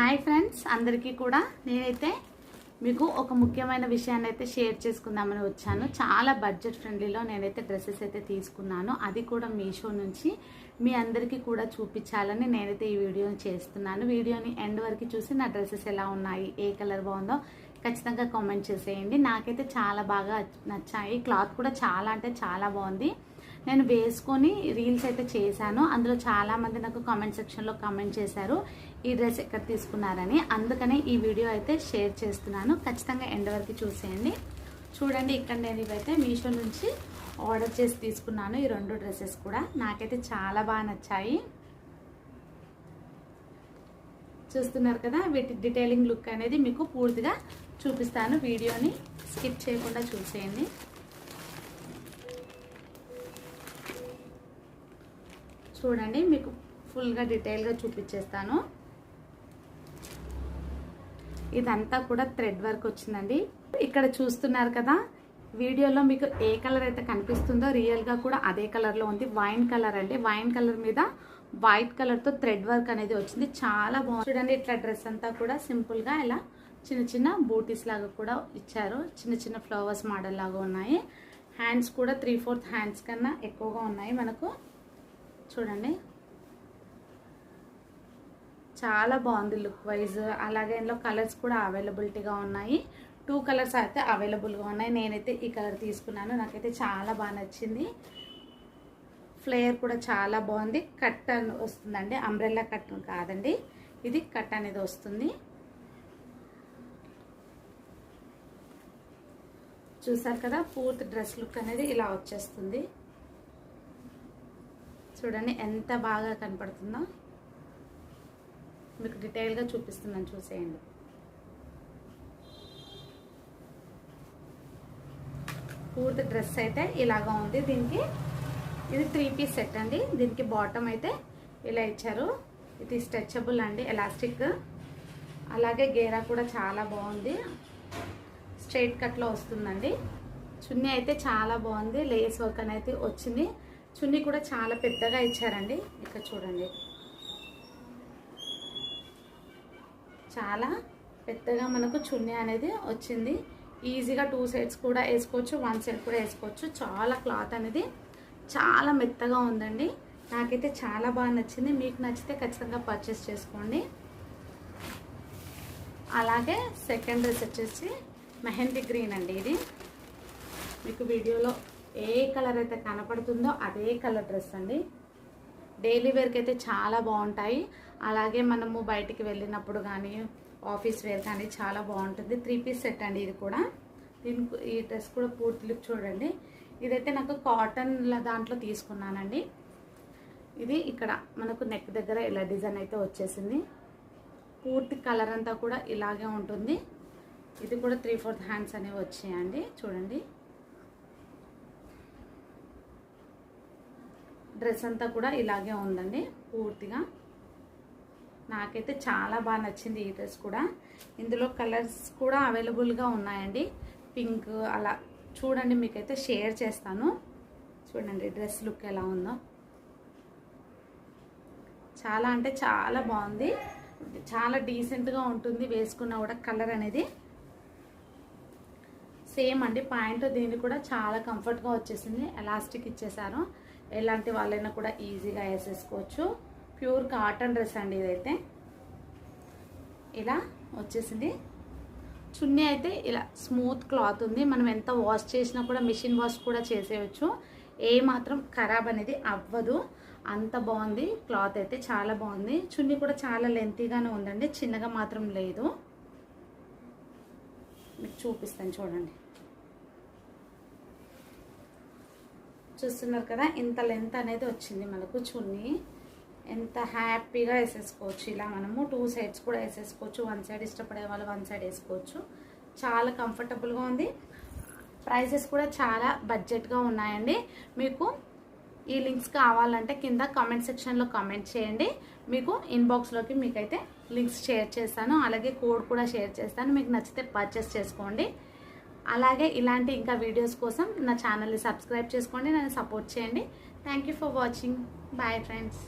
Hi friends అందరికీ కూడా నేనైతే మీకు ఒక ముఖ్యమైన విషయాన్ని అయితే షేర్ చేసుకుందామని వచ్చాను. చాలా బడ్జెట్ ఫ్రెండ్లీలో నేనైతే డ్రెస్సెస్ అయితే తీసుకున్నాను. అది కూడా మీషో నుంచి మీ అందరికీ కూడా చూపించాలని నేనైతే ఈ వీడియోని చేస్తున్నాను. వీడియోని ఎండ్ వరకు చూసి నా డ్రెస్సెస్ ఎలా ఉన్నాయి ఏ కలర్ బాగుందో ఖచ్చితంగా కామెంట్ చేసేయండి. నాకైతే చాలా బాగా నచ్చాయి. క్లాత్ కూడా చాలా అంటే చాలా బాగుంది. నేను వేసుకొని రీల్స్ అయితే చేశాను. అందులో చాలామంది నాకు కామెంట్ సెక్షన్లో కామెంట్ చేశారు ఈ డ్రెస్ ఎక్కడ తీసుకున్నారని. అందుకనే ఈ వీడియో అయితే షేర్ చేస్తున్నాను. ఖచ్చితంగా ఎండ్ వరకు చూసేయండి. చూడండి ఇక్కడ నేను ఇవైతే మీషో నుంచి ఆర్డర్ చేసి తీసుకున్నాను. ఈ రెండు డ్రెస్సెస్ కూడా నాకైతే చాలా బాగా నచ్చాయి. చూస్తున్నారు కదా వీటి డీటెయిలింగ్ లుక్ అనేది మీకు పూర్తిగా చూపిస్తాను. వీడియోని స్కిప్ చేయకుండా చూసేయండి. చూడండి మీకు ఫుల్గా డీటెయిల్గా చూపించేస్తాను ఇదంతా కూడా థ్రెడ్ వర్క్ వచ్చిందండి. ఇక్కడ చూస్తున్నారు కదా వీడియోలో మీకు ఏ కలర్ అయితే కనిపిస్తుందో రియల్గా కూడా అదే కలర్లో ఉంది. వైన్ కలర్ అండి. వైన్ కలర్ మీద వైట్ కలర్తో థ్రెడ్ వర్క్ అనేది వచ్చింది. చాలా బాగుంది. చూడండి ఇట్లా డ్రెస్ అంతా కూడా సింపుల్గా ఇలా చిన్న చిన్న బూటీస్ లాగా కూడా ఇచ్చారు. చిన్న చిన్న ఫ్లవర్స్ మోడల్ లాగా ఉన్నాయి. హ్యాండ్స్ కూడా త్రీ ఫోర్త్ హ్యాండ్స్ కన్నా ఎక్కువగా ఉన్నాయి మనకు. చూడండి. చాలా బాగుంది లుక్ వైజ్. అలాగే ఇందులో కలర్స్ కూడా అవైలబిలిటీగా ఉన్నాయి. టూ కలర్స్ అయితే అవైలబుల్గా ఉన్నాయి. నేనైతే ఈ కలర్ తీసుకున్నాను. నాకైతే చాలా బాగా నచ్చింది. ఫ్లేయర్ కూడా చాలా బాగుంది. కట్ అని వస్తుందండి. అంబ్రెల్లా కట్ కాదండి. ఇది కట్ అనేది వస్తుంది. చూసారు కదా పూర్తి డ్రెస్ లుక్ అనేది ఇలా వచ్చేస్తుంది. చూడండి ఎంత బాగా కనపడుతుందో. మీకు డీటెయిల్గా చూపిస్తున్నాను చూసేయండి. పూర్తి డ్రెస్ అయితే ఇలాగా ఉంది. దీనికి ఇది త్రీ పీస్ సెట్ అండి. దీనికి బాటమ్ అయితే ఇలా ఇచ్చారు. ఇది స్ట్రెచబుల్ అండి ఎలాస్టిక్. అలాగే గేరా కూడా చాలా బాగుంది. స్ట్రైట్ కట్లో వస్తుందండి. చున్నీ అయితే చాలా బాగుంది. లేస్ వర్క్ అనేది వచ్చింది. చున్నీ కూడా చాలా పెద్దగా ఇచ్చారండి. ఇక్కడ చూడండి. చాలా పెద్దగా మనకు చున్నీ అనేది వచ్చింది. ఈజీగా టూ సైడ్స్ కూడా వేసుకోవచ్చు వన్ సైడ్ కూడా వేసుకోవచ్చు. చాలా క్లాత్ అనేది చాలా మెత్తగా ఉందండి. నాకైతే చాలా బాగా నచ్చింది. మీకు నచ్చితే ఖచ్చితంగా పర్చేస్ చేసుకోండి. అలాగే సెకండ్ డ్రెస్ వచ్చేసి మెహందీ గ్రీన్ అండి ఇది. మీకు వీడియోలో ఏ కలర్ అయితే కనపడుతుందో అదే కలర్ డ్రెస్ అండి. డైలీ వేర్కి అయితే చాలా బాగుంటాయి. అలాగే మనము బయటికి వెళ్ళినప్పుడు కానీ ఆఫీస్ వేర్ కానీ చాలా బాగుంటుంది. త్రీ పీస్ సెట్ అండి ఇది కూడా. దీనికి ఈ డ్రెస్ కూడా పూర్తి లుక్ చూడండి. ఇదైతే నాకు కాటన్ దాంట్లో తీసుకున్నానండి. ఇది ఇక్కడ మనకు నెక్ దగ్గర ఇలా డిజైన్ అయితే వచ్చేసింది. పూర్తి కలర్ అంతా కూడా ఇలాగే ఉంటుంది. ఇది కూడా త్రీ ఫోర్త్ హ్యాండ్స్ అనేవి వచ్చాయండి. చూడండి. డ్రెస్ అంతా కూడా ఇలాగే ఉందండి పూర్తిగా. నాకైతే చాలా బాగా నచ్చింది ఈ డ్రెస్ కూడా. ఇందులో కలర్స్ కూడా అవైలబుల్గా ఉన్నాయండి. పింక్ అలా చూడండి మీకైతే షేర్ చేస్తాను. చూడండి డ్రెస్ లుక్ ఎలా ఉందో. చాలా అంటే చాలా బాగుంది. చాలా డీసెంట్గా ఉంటుంది వేసుకున్న కూడా కలర్ అనేది. సేమ్ అండి. పాయింట్ దీన్ని కూడా చాలా కంఫర్ట్గా వచ్చేసింది. ఎలాస్టిక్ ఇచ్చేసారు. ఎలాంటి వాళ్ళైనా కూడా ఈజీగా వేసేసుకోవచ్చు. ప్యూర్ కాటన్ డ్రెస్ అండి ఇదైతే. ఇలా వచ్చేసింది. చున్నీ అయితే ఇలా స్మూత్ క్లాత్ ఉంది. మనం ఎంత వాష్ చేసినా కూడా మిషన్ వాష్ కూడా చేసేయచ్చు. ఏ మాత్రం ఖరాబ్ అనేది అవ్వదు. అంత బాగుంది. క్లాత్ అయితే చాలా బాగుంది. చున్నీ కూడా చాలా లెంతీగానే ఉందండి. చిన్నగా మాత్రం లేదు. మీకు చూపిస్తాను చూడండి. చూస్తున్నారు కదా ఇంత లెంత్ అనేది వచ్చింది మనకు చున్నీ. ఎంత హ్యాపీగా వేసేసుకోవచ్చు. ఇలా మనము టూ సైడ్స్ కూడా వేసేసుకోవచ్చు. వన్ సైడ్ ఇష్టపడే వాళ్ళు వన్ సైడ్ వేసుకోవచ్చు. చాలా కంఫర్టబుల్గా ఉంది. ప్రైసెస్ కూడా చాలా బడ్జెట్గా ఉన్నాయండి. మీకు ఈ లింక్స్ కావాలంటే కింద కామెంట్ సెక్షన్లో కామెంట్ చేయండి. మీకు ఇన్బాక్స్లోకి మీకైతే లింక్స్ షేర్ చేస్తాను. అలాగే కోడ్ కూడా షేర్ చేస్తాను. మీకు నచ్చితే పర్చేస్ చేసుకోండి. అలాగే ఇలాంటి ఇంకా వీడియోస్ కోసం నా ఛానల్ని సబ్స్క్రైబ్ చేసుకోండి. నన్ను సపోర్ట్ చేయండి. Thank for watching bye friends